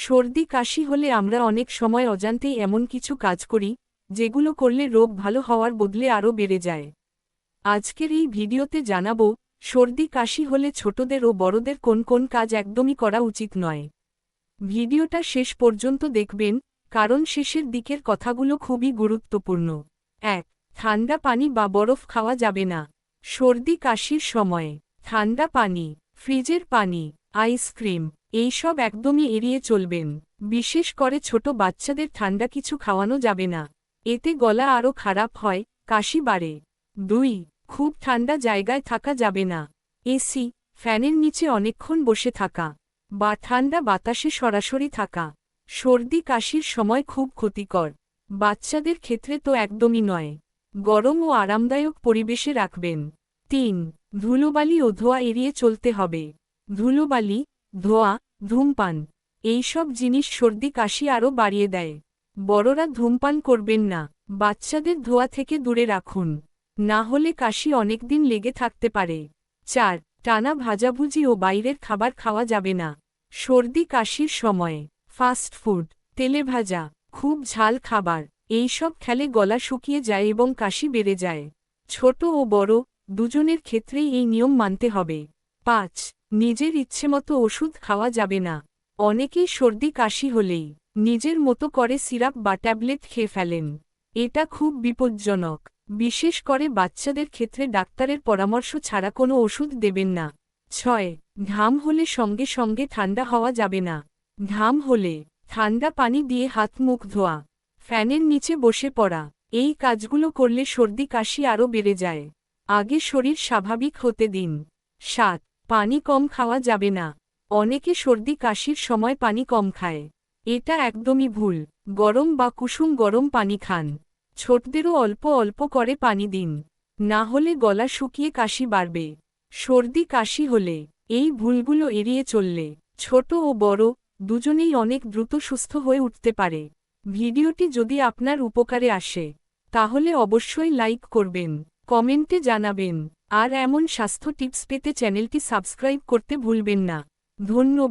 সর্দি কাশি হলে আমরা অনেক সময় অজান্তেই এমন কিছু কাজ করি, যেগুলো করলে রোগ ভালো হওয়ার বদলে আরও বেড়ে যায়। আজকের এই ভিডিওতে জানাব, সর্দি কাশি হলে ছোটদের ও বড়দের কোন কোন কাজ একদমই করা উচিত নয়। ভিডিওটা শেষ পর্যন্ত দেখবেন, কারণ শেষের দিকের কথাগুলো খুবই গুরুত্বপূর্ণ। এক, ঠান্ডা পানি বা বরফ খাওয়া যাবে না। সর্দি কাশির সময়ে, ঠান্ডা পানি, ফ্রিজের পানি, আইসক্রিম। এইসব একদমই এড়িয়ে চলবেন। বিশেষ করে ছোট বাচ্চাদের ঠান্ডা কিছু খাওয়ানো যাবে না। এতে গলা আরও খারাপ হয়, কাশি বাড়ে। দুই, খুব ঠান্ডা জায়গায় থাকা যাবে না। এসি, ফ্যানের নিচে অনেকক্ষণ বসে থাকা বা ঠান্ডা বাতাসে সরাসরি থাকা। সর্দি কাশির সময় খুব ক্ষতিকর। বাচ্চাদের ক্ষেত্রে তো একদমই নয়। গরম ও আরামদায়ক পরিবেশে রাখবেন। তিন, ধুলোবালি ও ধোয়া এড়িয়ে চলতে হবে। ধুলোবালি, ধোয়া ধূমপান। এইসব জিনিস সর্দি কাশি আরও বাড়িয়ে দেয়। বড়রা ধূমপান করবেন না। বাচ্চাদের ধোয়া থেকে দূরে রাখুন। না হলে কাশি অনেকদিন লেগে থাকতে পারে। চার, টানা ভাজাভুজি ও বাইরের খাবার খাওয়া যাবে না। সর্দি কাশির সময়ে। ফাস্ট ফুড, তেলে ভাজা, খুব ঝাল খাবার। এইসব খেলে গলা শুকিয়ে যায় এবং কাশি বেড়ে যায়। ছোট ও বড়, দুজনের ক্ষেত্রেই এই নিয়ম মানতে হবে। পাঁচ, নিজের ইচ্ছেমতো ওষুধ খাওয়া যাবে না। অনেকেই সর্দি কাশি হলেই নিজের মতো করে সিরাপ বা ট্যাবলেট খেয়ে ফেলেন। এটা খুব বিপজ্জনক। বিশেষ করে বাচ্চাদের ক্ষেত্রে ডাক্তারের পরামর্শ ছাড়া কোনো ওষুধ দেবেন না। ছয়, ঘাম হলে সঙ্গে সঙ্গে ঠান্ডা হওয়া যাবে না। ঘাম হলে ঠান্ডা পানি দিয়ে হাত মুখ ধোয়া, ফ্যানের নিচে বসে পড়া, এই কাজগুলো করলে সর্দি কাশি আরও বেড়ে যায়। আগে শরীর স্বাভাবিক হতে দিন। সাত পানি কম খাওয়া যাবে না। অনেকে সর্দি কাশির সময় পানি কম খায়। এটা একদমই ভুল। গরম বা কুসুম গরম পানি খান। ছোটদেরও অল্প অল্প করে পানি দিন। না হলে গলা শুকিয়ে কাশি বাড়বে। সর্দি কাশি হলে এই ভুলগুলো এড়িয়ে চললে ছোট ও বড় দুজনেই অনেক দ্রুত সুস্থ হয়ে উঠতে পারে। ভিডিওটি যদি আপনার উপকারে আসে, তাহলে অবশ্যই লাইক করবেন। কমেন্টে জানাবেন। আর এমন স্বাস্থ্য টিপস পেতে চ্যানেলটি সাবস্ক্রাইব করতে ভুলবেন না। ধন্যবাদ।